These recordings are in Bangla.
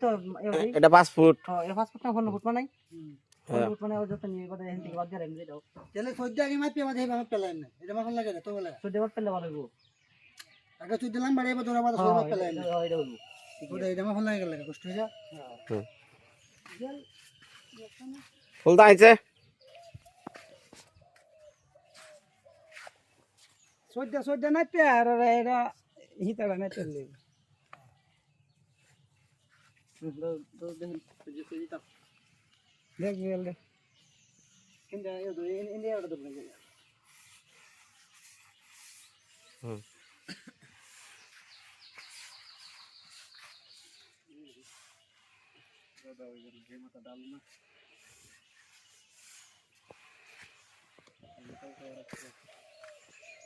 তো এটা পাঁচ ফুট। এ পাঁচ ফুট না পনেরো ফুট মানে হ্যাঁ। ফুট মানে ও যত নিয়ে কথা এখান থেকে বাদ দিয়ে রাখবে এটাও তাহলে সদ্য আগে মাপি আমাদের এইভাবে পেলাই না এটা মাখন লাগে না তো বলে চোদ্দ বার পেলে ভালো হইব আগে চুদ দিলাম বাড়ি এবার তোরা আমাদের সবাই পেলাই না এটা হইব ওটা এটা মাখন লাগে লাগে কষ্ট হয়ে। যা ফুলদা আইছে। সদ্য সদ্য না পে আর এটা হিতাড়া না চললে দেখ গেল রে কিন্তু ইন্ডিয়া ওটা তো বলে হুম। ভালো মাঝে ভাই এটা উনিশ বিশ করি আরে একটু উন্নয়ন হইলে তো হ্যাঁ একটু উন্নয়ন হইলে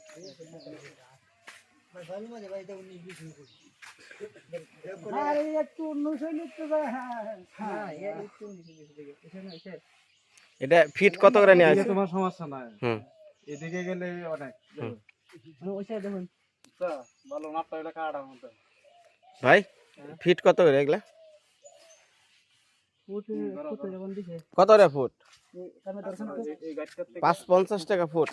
এটা ফিট কত করে নিয়ে এদিকে তোমার সমস্যা নাই। হুম। এদিকে গেলে অনেক। ওই সাইড দেখুন ভালো মাপটা এটা কাটার মতো ভাই ফিট কত করে এগুলা কত করে ফুট পাঁচ পঞ্চাশ টাকা ফুট।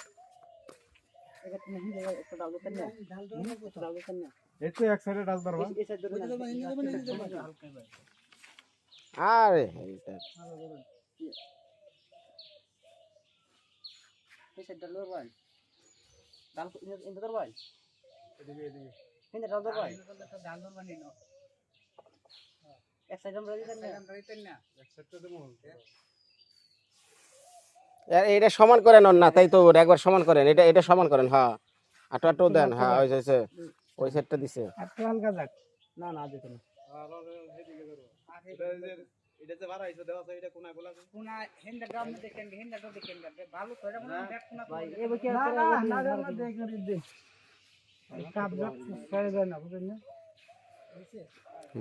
আরে এইটা এই সাইড ডাল ধরবাই ডাল ইন্দা ধরবাই এদিকে এদিকে। ইন্দা ডাল ধরবাই ডাল ধরবানি না এক সাইড আমরা দিতেন না এক সাইডটা দেবো। এ- এটা সমান করেন ওর না তাই তো একবার সমান করেন এটা এটা সমান করেন হ্যাঁ। আটো আটো দেন হ্যাঁ ওই হয়েছে ওই সেটটা দিছে। একটু হালকা যাক না না দিতেন না।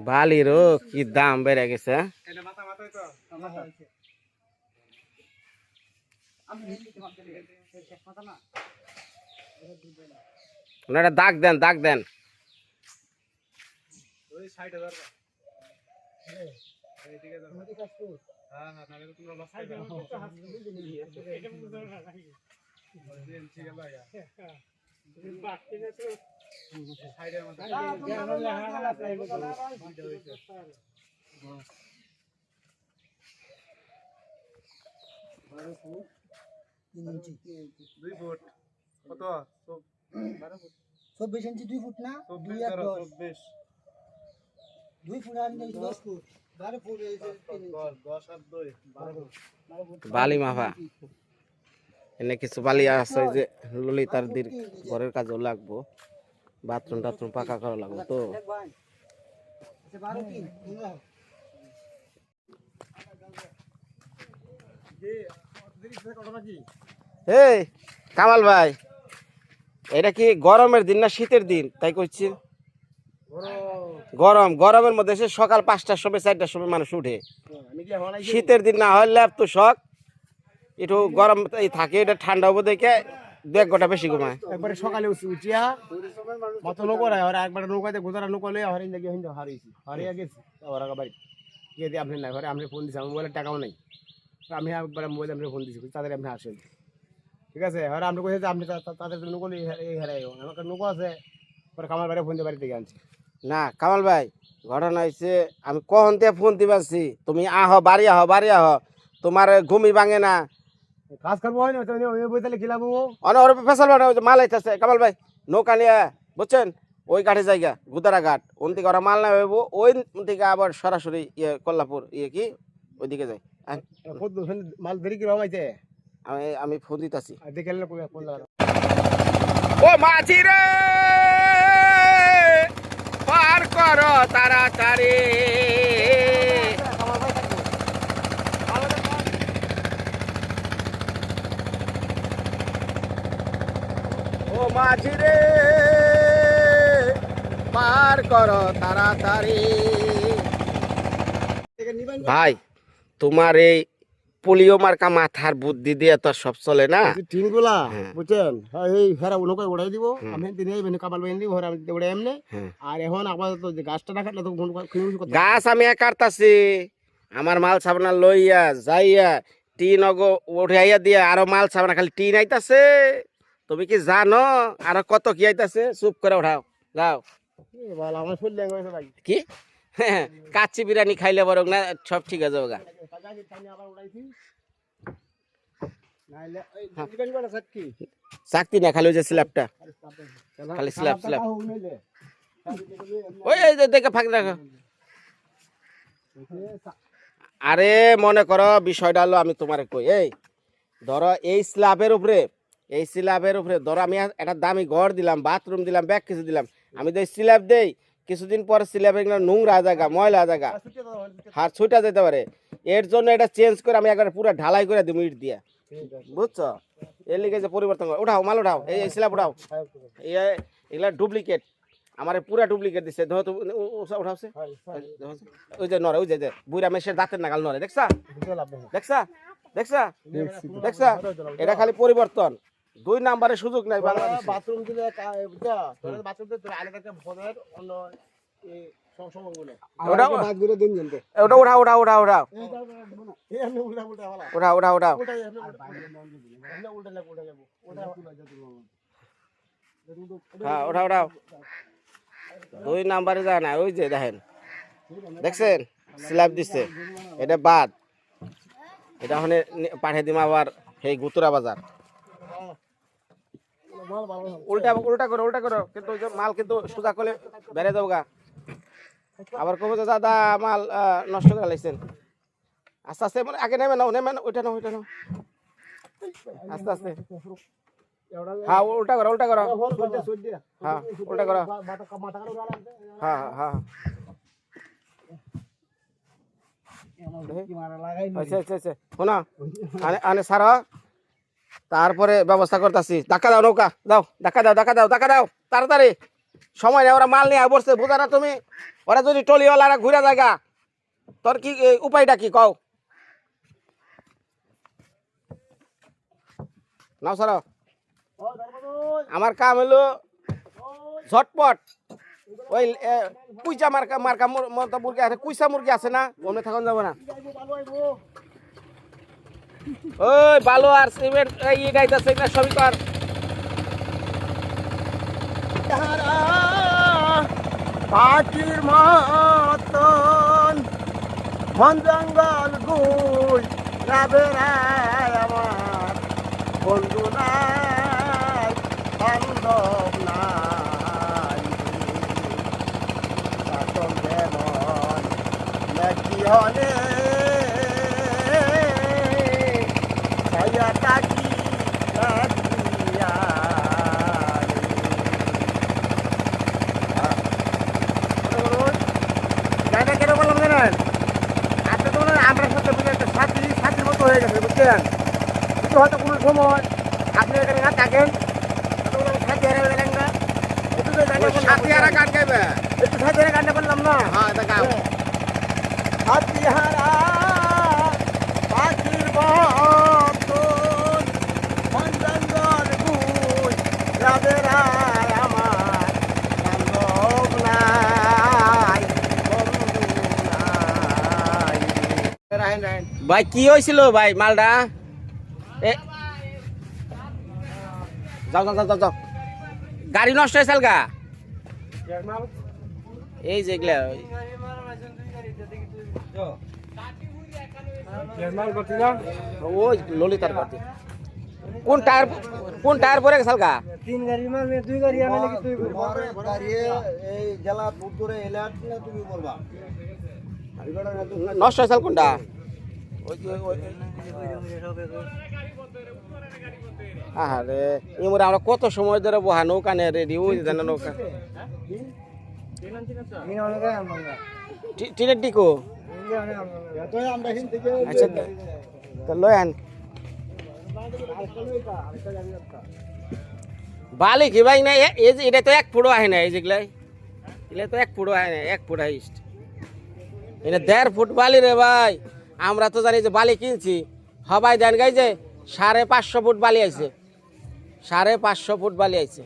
বালিরও কি দাম বেড়ে গেছে হ্যাঁ? মাথা মাথায় তো আমি হিন্দি তোমার শেষ কথা না। দাগ দেন দাগ দেন। ওই সাইডে দুই ফুট। কত? চব্বিশ ইঞ্চি দুই ফুট না? দুই আর দশ। চব্বিশ। দুই ফুট আর দশ ফুট। বারো ফুট এই যে তিন ইঞ্চি। দশ দশ আর দুই বালি মাফা। এনে কিছু বালি আছে যে ললিতার দির ঘরের কাজেও লাগবো। বাথরুম টাথরুম পাকা করা লাগবো তো। দেখ এই, কামাল ভাই, এটা কি গরমের দিন না শীতের দিন? তাই করছি গরম, গরমের মধ্যে সে সকাল পাঁচটার সময়, চারটার সময় মানুষ উঠে। শীতের দিন না হয় তো শখ। একটু গরম থাকে, এটা ঠান্ডা হব দেখে দেখ গোটা বেশি ঘুমায়। একবারে সকালে উঠিয়া মতো রায়, ওরা একবার নৌকাতে গোজারা নৌকা লইয়া হরিণ দেখি হিন্দু হারিয়েছি, হারিয়ে গেছি। ওরা বাড়ি গিয়ে দিয়ে আপনি না ঘরে আপনি ফোন দিছি আমার মোবাইলের টাকাও নেই। আমি একবার মোবাইলে আপনি ফোন দিছি তাদের আপনি আসেন। ঠিক আছে? আর আপনি যে আপনি তাদের নৌকো এই হারাই আমার একটা আছে পরে কামার বাড়ি ফোন দিয়ে বাড়ি থেকে আনছি। না কামাল ভাই ঘটনা হয়েছে আমি কখন দিয়ে ফোন দিবাছি তুমি আহ বাড়ি আহ বাড়ি আহ তোমার ঘুমি ভাঙে না। কাজ করব হয় না তাহলে খিলাম অনেক ওর ফেসাল মাল আইতেছে। কামাল ভাই নৌকা নিয়ে বুঝছেন? ওই ঘাটে জায়গা গুদারা ঘাট। ওন থেকে ওরা মাল না ওই থেকে আবার সরাসরি ইয়ে কল্লাপুর ইয়ে কি? ওইদিকে আন, মাল দেরি কি রমাইছে আমি আমি ফোন দিতেছি। ও মাঝি রে! পার কর তাড়াতাড়ি। ও মাঝি রে! পার কর তাড়াতাড়ি। ভাই তোমার এই পোলিও মার্কা মাথার বুদ্ধি দিয়ে তো সব চলে না? হ্যাঁ। বুঝছেন? এই নৌকায় উড়াই দিব আমি দিনে এমনি কাবাল বাইন দিব এমনি। হ্যাঁ। আর এখন আপাতত যে গাছটা না কাটলে তো গাছ আমি কাটতাছি। আমার মাল সাবনা লইয়া যাইয়া টিন অগ উঠাইয়া দিয়া আরও মাল সাবনা খালি টিন আইতাছে। তুমি কি জানো? আরও কত কি আইতাছে? চুপ করে উঠাও। যাও। আমার শরীর ল্যাঙ্গ কি কাচ্চি বিরিয়ানি খাইলে বরং না সব ঠিক আছে ওগা। চাকতি না খালি ওই যে স্ল্যাবটা। খালি স্ল্যাব স্ল্যাব। ওই যে দেখে ফাঁক রাখো আরে মনে করো বিষয়টা হলো আমি তোমার কই এই ধরো এই স্ল্যাবের উপরে এই স্ল্যাবের উপরে ধরো আমি একটা দামি ঘর দিলাম বাথরুম দিলাম ব্যাগ কিছু দিলাম। আমি তো স্ল্যাব দেই কিছুদিন পর স্ল্যাবের নোংরা জায়গা ময়লা জায়গা হার ছুটা যেতে পারে। এর জন্য এটা চেঞ্জ করে আমি একবার পুরো ঢালাই করে দিব ইট দিয়া। বুঝছ? এর লিগে যে পরিবর্তন উঠাও, মাল উঠাও। এই স্ল্যাব উঠাও। এগুলা ডুপ্লিকেট আমার পুরা ডুপ্লিকেট দিছে। ধরো তো, উ- উ- উঠাও ওই যে নরে ওই যে বুড়া মেশের দাঁতের নাগাল নরে দেখছা? দেখছা? দেখছা? দেখছা? এটা খালি পরিবর্তন। দুই নাম্বারের সুযোগ নাই বাংলাদেশে। বাথরুম দিলে তোরা বাথরুম দিলে তোরা আলাদা একটা অন্য হ্যাঁ দুই নাম্বারে যায় না ওই যে দেখেন। দেখছেন? স্ল্যাব দিচ্ছে এটা বাদ। এটা ওখানে পাঠিয়ে দিম আবার সেই গুতুরা বাজার। আবার কবে দাদা, মাল নষ্ট করে লাইছেন। আস্তে আস্তে মানে আগে নেমে নাও, নেমে ওইটা নাও ওইটা নাও। আস্তে আস্তে। হ্যাঁ উল্টা করো উল্টা করো। হ্যাঁ উল্টা করো। হ্যাঁ হ্যাঁ হ্যাঁ। আচ্ছা আচ্ছা আচ্ছা। শোনা তারপরে ব্যবস্থা করতেছি। ধাক্কা দাও নৌকা, দাও, ধাক্কা দাও ধাক্কা দাও ধাক্কা দাও, তাড়াতাড়ি। সময় নেই, ওরা মাল নিয়ে বসছে, বোঝা না তুমি? ওরা যদি টলিওয়ালারা ঘুরে জায়গা তোর কি উপায়টা কি, কও? নাও সার। আমার কাম হলো ঝটপট। ওই কুইচা মার্কা মার্কা মুরগি আছে, কুইচা মুরগি আছে না? ওমনে থাকুন যাব না। ওই বালু আর সিমেন্ট, এই গাইতেছে না সবই কর পাখির মতন বন জঙ্গল গুই রাবেরায় আমার। বন্ধু নাই, বান্ধব নাই। শাসন দেবন নাকি হলে ছায়া তাকি কাটিয়া গাড়িটা কেন বললাম জানেন আপনি তো মনে হয় আমরা সাথে বুঝে একটা সাথী সাথীর মতো হয়ে গেছে বুঝছেন? কিন্তু হয়তো কোনো সময় আপনি এখানে না থাকেন সাথী সাথী আর গান গাইবে একটু সাথী গানটা বললাম না? হ্যাঁ এটা গাও সাথী হারা পাখির মতন বন জঙ্গল গুই রাবেরায় আমার বান্ধব নাই বন্ধু নাই রাহেন রাহেন ভাই কি হয়েছিল ভাই মালটা? এ যাও যাও যাও যাও যাও। গাড়ি নষ্ট হয়েছিল গা এই যে ওই। ললিতার পাতি কোন টায়ার কোন টায়ার পরে গেছাল গা তিন গাড়ি দুই গাড়ি আনে নাকি তুই এই জেলা করে তুমি নষ্ট হয়েছিল কোনটা? আরে এমরে আমরা কত সময় ধরে বহা নৌকা নিয়ে রেডি ওই জানো নৌকা। টিনের ডিকো? আচ্ছা তো লয় আন। বালি কি ভাই না এটা তো এক ফুটো আহে না এই যেগুলাই এগুলা তো এক ফুটো আহে না এক ফুট হাইস্ট। এটা দেড় ফুট বালি রে ভাই। আমরা তো জানি যে বালি কিনছি। সবাই দেন গাই যে সাড়ে পাঁচশো ফুট বালি আইছে। সাড়ে পাঁচশো ফুট বালি আইছে।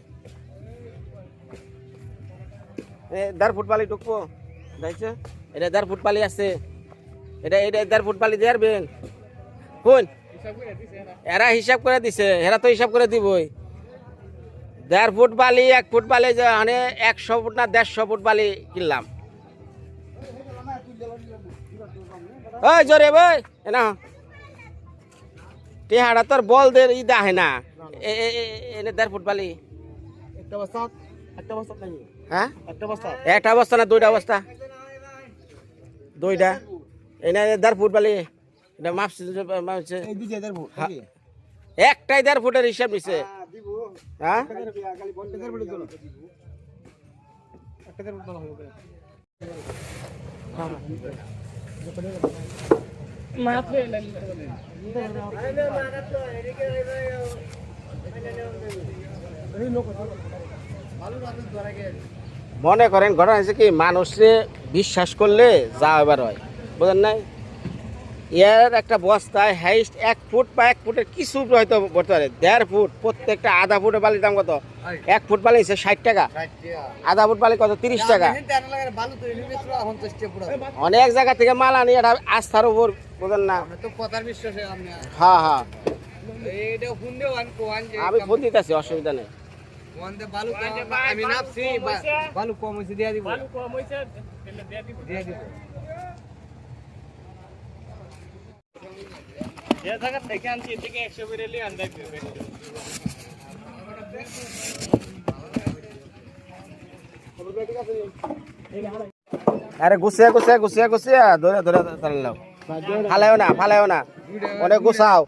দেড় ফুট বালি ঢুকবো। দেখছে? এটা দেড় ফুট বালি আছে। এটা এটা দেড় ফুট বালি দিয়ে আরবেন কোন? এরা হিসাব করে দিছে। এরা তো হিসাব করে দিবই। দেড় ফুট বালি এক ফুট বালি যে মানে একশো ফুট না দেড়শো ফুট বালি কিনলাম। ওই জোরে বই না। টেহাড়া তোর বল দে ই দাহে না। এ- এ- এ- এনে দেড় ফুট বালি একটা বস্তা একটা বস্তা নাই। হ্যাঁ? একটা বস্তা একটা অবস্থা না দুইটা অবস্থা? দুইটা। এনে দেড় ফুট বালি এটা মাপছে হ্যাঁ। একটাই দেড় ফুটের হিসাব নিছে। হ্যাঁ একটা দেড় ফুট মনে করেন ঘটনা হয়েছে কি মানুষে বিশ্বাস করলে যা এবার হয়। বোঝেন নাই? এর একটা বস্তায় হাইস্ট এক ফুট বা এক ফুটের কিছু হয়তো বলতে পারে দেড় ফুট প্রত্যেকটা আধা ফুটের বালির দাম কত? এক ফুট বালি হচ্ছে ষাট টাকা। আধা ফুট বালি কত? তিরিশ টাকা। অনেক জায়গা থেকে মাল আনি এটা আস্থার উপর বুঝেন না। তো কথার বিশ্বাসে আপনি হ্যাঁ হ্যাঁ। আমি ফোন দিতেছি অসুবিধা নেই। বালু কম আমি নাপছি বালু কম হইছে দিয়া দিব। বালু কম হইছে দিয়া দিব যে জায়গা থেকে আনছি এদিকে একশো করে নিয়ে আন্দাজ আরে গুছিয়ে গুছিয়ে গুছিয়ে গুছিয়ে। ধরে ধরে না ফালাইও না। অনেক গুছাও।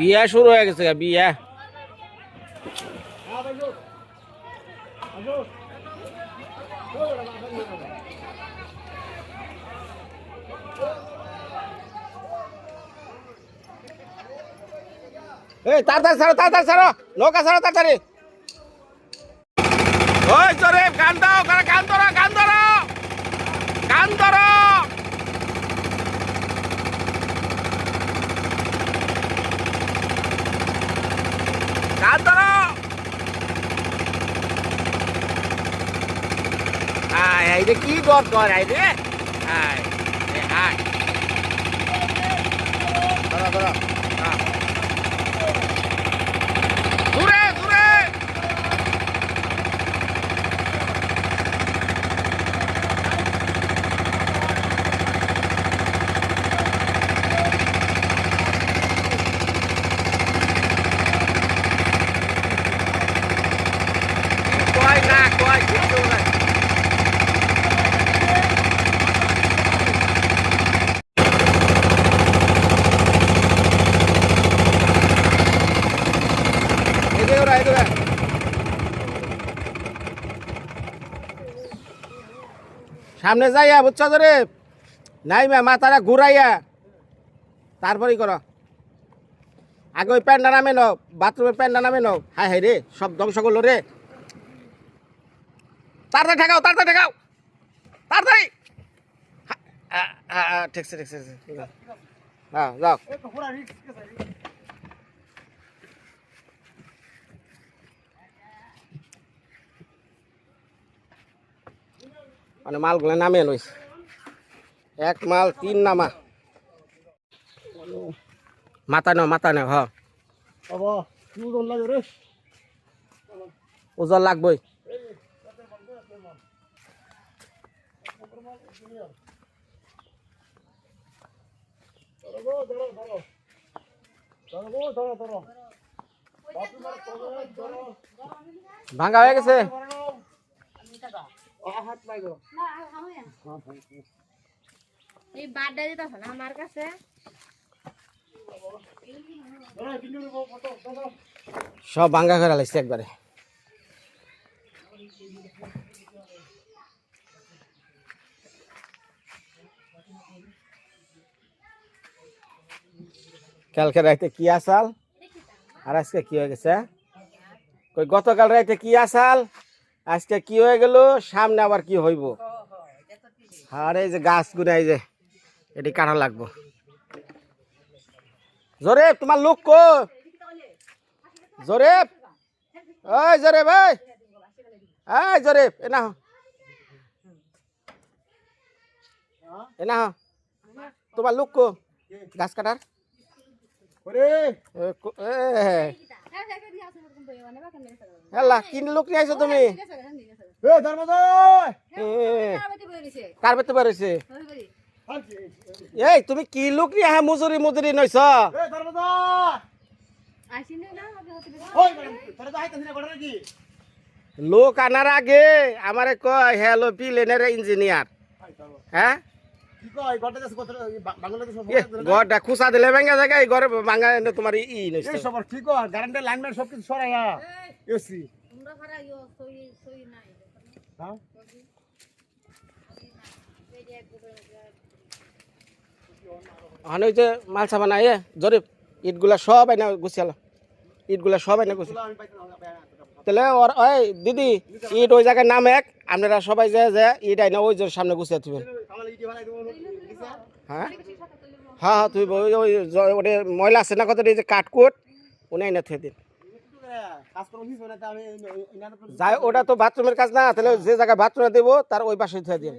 বিয়া শুরু হয়ে গেছে বিয়া। এই তাড়াতাড়ি ছাড়ো তাড়াতাড়ি ছাড়ো। নৌকা ছাড়ো তাড়াতাড়ি। ওই জোরে গান দাও গান গান ধরো গান ধরো। গান ধরো গান ধরো আয় আয় রে কি গপ কর আয় রে আয় এ আয় ধরো ধরো হ্যাঁ। দূরে দূরে কয় না কয় কিছু না এদিকে ওরা এদিকে সামনে যাইয়া বুঝছ রে মা মাথাটা ঘুরাইয়া। তারপরেই করো। আগে ওই প্যান্টটা নামে নাও বাথরুমের প্যান্টটা নামে নাও। হাই হাই রে সব ধ্বংস করল রে। তাড়াতাড়ি ঠেকাও তাড়াতাড়ি ঠেকাও। তাড়াতাড়ি। হা- আ- আ- আ, ঠিকছে ঠিকছে ঠিকছে। হ্যাঁ যাও। মানে মালগুলো নামে লইছে। এক মাল তিন নামা। মাথা নাও মাথা নাও হ। বাবা কি ওজন ওজন লাগবই। ভাঙ্গা হয়ে গেছে। সব ভাঙ্গা করে লাগছে একবারে। কালকে রাইতে কি আসাল? আর আজকে কি হয়ে গেছে? কই গতকাল রাইতে কি আসাল? আজকে কি হয়ে গেল? সামনে আবার কি হইব? আর এই যে গাছ গুনে এই যে এটি কাটা লাগবো। জোরেব তোমার লোক কো জোরেব? ওই জোরেব ভাই এই জোরেব এ না এ না তোমার লোক কো গাছ কাটার? ওরে। এ, হেলা কিন লোক নিয়ে আইছো তুমি? এ ধর্মজয় এ, কার পারেছে এই তুমি কি লোক নিয়ে হ্যাঁ মুজুরি মুজুরি নইছ? এ ধর্মজয় ওই তোরা তো আইতাছিস না ঘটনা কি? লোক আনার আগে আমারে কয় হ্যালো প্লেনের ইঞ্জিনিয়ার। হ্যাঁ? ঘরটা খুসা দিলে ভেঙে যায় এই ঘরে ভাঙা এনে তোমার ই সব ঠিক কর গ্যারান্টি লাইনম্যান সব কিছু সরাইয়া এসি। হ্যাঁ? আনে ওই যে মাল সাবান আয়ে জরিপ ইটগুলা সব আইনা গুছিয়ালো ইটগুলা সবাই না না তাহলে ওর ওই দিদি ইট ওই জায়গায় নাম এক আপনারা সবাই যে যে ইট আইনা ওই জোর সামনে গুছিয়ে দেবো হ্যাঁ হ্যাঁ হ্যাঁ তুই ওই ওই ওটা ময়লা আছে না কত এই যে কাঠকুট উনি আইনা থুয়ে দিন যাই ওটা তো বাথরুমের কাজ না তাহলে যে জায়গায় বাথরুমে দেবো তার ওই পাশে থুয়ে দিন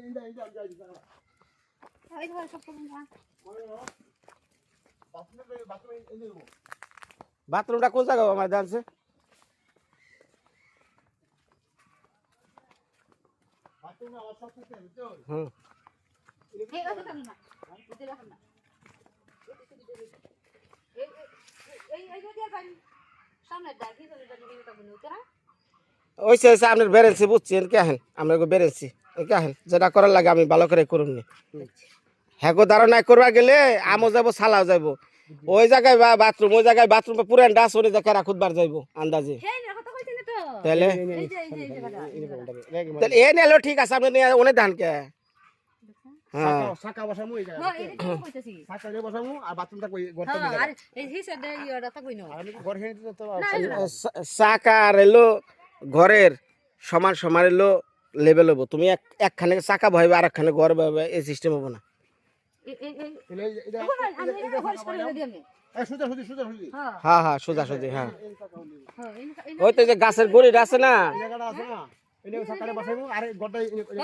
বাথরুমটা কোন জায়গায় আমার জানছে হুম। ওইসে ওইসে আপনার বেরেন্সি বুঝছেন কে আহেন আপনার বেরেন্সি কে আহেন যেটা করার লাগে আমি ভালো করে করুন হ্যাঁ গো ধারণা করবা গেলে আমও যাব সালাও যাব ওই জায়গায় বা বাথরুম ওই জায়গায় বাথরুম পুরান ডাস ওই জায়গায় রাখুদবার যাইবো আন্দাজে। তাহলে? তাহলে এ নেলো ঠিক আছে আপনি নিয়ে অনেক ধান কে? হ্যাঁ। এলো ঘরের সমান সমান এলো লেভেল হব। তুমি এক একখানে চাকা বহাইবে আর একখানে ঘর বহাইবে এই সিস্টেম হব না। হ্যাঁ। হ্যাঁ সোজা সোজি হ্যাঁ। ওই তো যে গাছের গুড়িটা আছে না? এই এই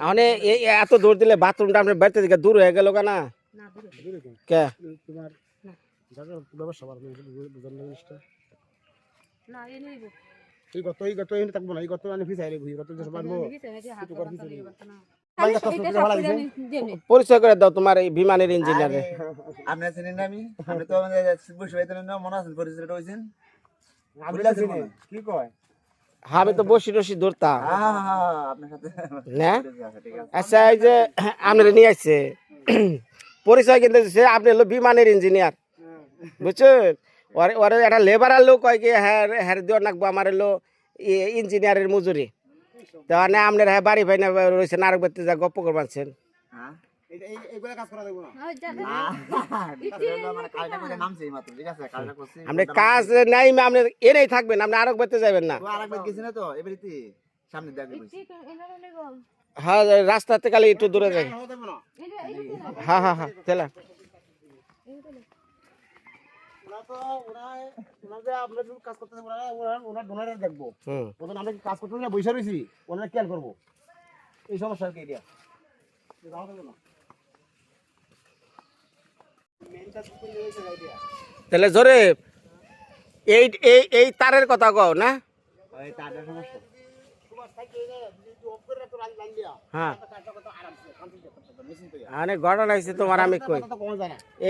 মানে এই এত দূর দিলে বাথরুমটা আপনার বাড়িতে দিকে দূর হয়ে গেল কে? না। জিনিসটা। এই গত এই গত এনে থাকব না এই গত মানে ফিসাইলে বুঝি গত যে সবার পরিচয় করে দাও তোমার এই বিমানের ইঞ্জিনিয়ারে আপনি চিনেন না আমি? আপনি তো আমাদের বসে পাইতেন না মনে আছেন পরিচয়টা হয়েছেন কি কয়? আমি তো বসি টসি ধরতাম। আপনার সাথে না? ঠিক আছে আচ্ছা এই যে আপনারা নিয়ে আসছে। পরিচয় কিন্তু আপনি হলো বিমানের ইঞ্জিনিয়ার বুঝছেন? ওর ওর একটা লেবারার লোক কয় কি হ্যাঁ হ্যাঁ দেওয়ার নাকবো আমার হলো ইঞ্জিনিয়ারের মজুরি। তো মানে আপনার হ্যাঁ বাড়ি ভাই না রয়েছেন আরেক ব্যক্তি যা গপ্প হ্যাঁ? এই এই এইগুলা কাজ করা দেবো না? মানে কালটা করে নামছে এই মাত্র ঠিক আছে? কালটা করছি আপনি কাজ নাই আপনি এনেই থাকবেন আপনি আরেক ব্যক্তি যাবেন না। হ্যাঁ রাস্তা থেকে খালি একটু দূরে যাই। না। হ্যাঁ হ্যাঁ হ্যাঁ এই সমস্যা কি এটা। তাহলে জোরে এই এই তারের কথা কও না? হ্যাঁ। ঘটনা হয়েছে তোমার আমি কই?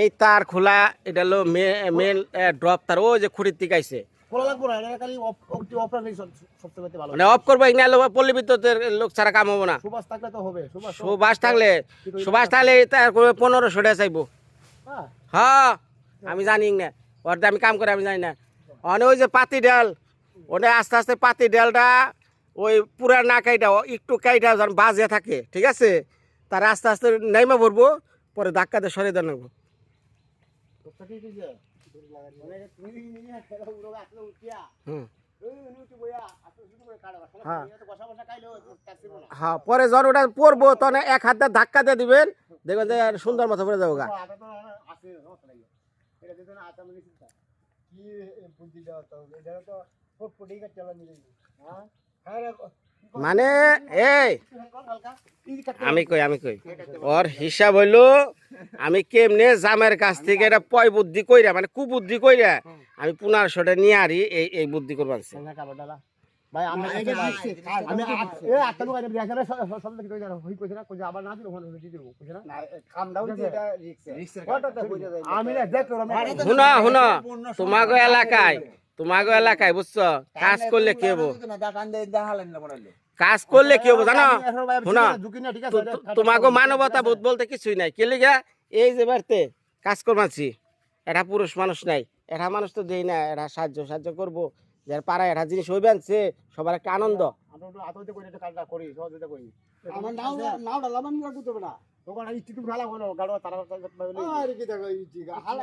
এই তার খোলা এটা হলো মেন ড্রপ তার ও যে খুঁড়ির দিকে আইছে। অফ মানে অফ করব এখানে পল্লী বিদ্যুতের লোক ছাড়া কাম হব না। সুভাষ থাকলে সুভাষ থাকলে পনেরোশো টাকা চাইব। হ্যাঁ। হ্যাঁ আমি জানি না ওর আমি কাম করে আমি জানি না। অনেক ওই যে পাতি ডাল ওটা আস্তে আস্তে পাতি ডালটা ওই পুরা না কাইটা একটু কাইটা যখন বাজে থাকে, ঠিক আছে? তার আস্তে আস্তে নেমে পড়ব পরে ধাক্কাতে সরে দেওয়া নেব হ্যাঁ। হ্যাঁ পরে জ্বর ওটা পড়ব তখন এক হাত ধাক্কা দিয়ে দিবেন, দেখবেন যে সুন্দর মতো পড়ে যাব গা কি মানে এই আমি কই আমি কই? ওর হিসাব হইল আমি কেমনে জামের কাছ থেকে এটা পয় বুদ্ধি কইরা মানে কুবুদ্ধি কইরা আমি পনেরোশোটা নিয়ে আরি এই এই বুদ্ধি শুনো শুনো তোমাগো এলাকায় তোমাগো এলাকায় বুঝছ? কাজ করলে কি হব? কাজ করলে কি হব জানো? শোনো, ঝুঁকি না ঠিক আছে তো- তো- তোমাগো মানবতা বোধ বলতে কিছুই নাই। কে লিগা? এই যে বাড়তে কাজ করমাছি এটা পুরুষ মানুষ নাই এটা মানুষ তো দেই না এটা সাহায্য সাহায্য করব। যার পাড়ায় এটা জিনিস হইবে আনছে সবার একটা আনন্দ। আমরা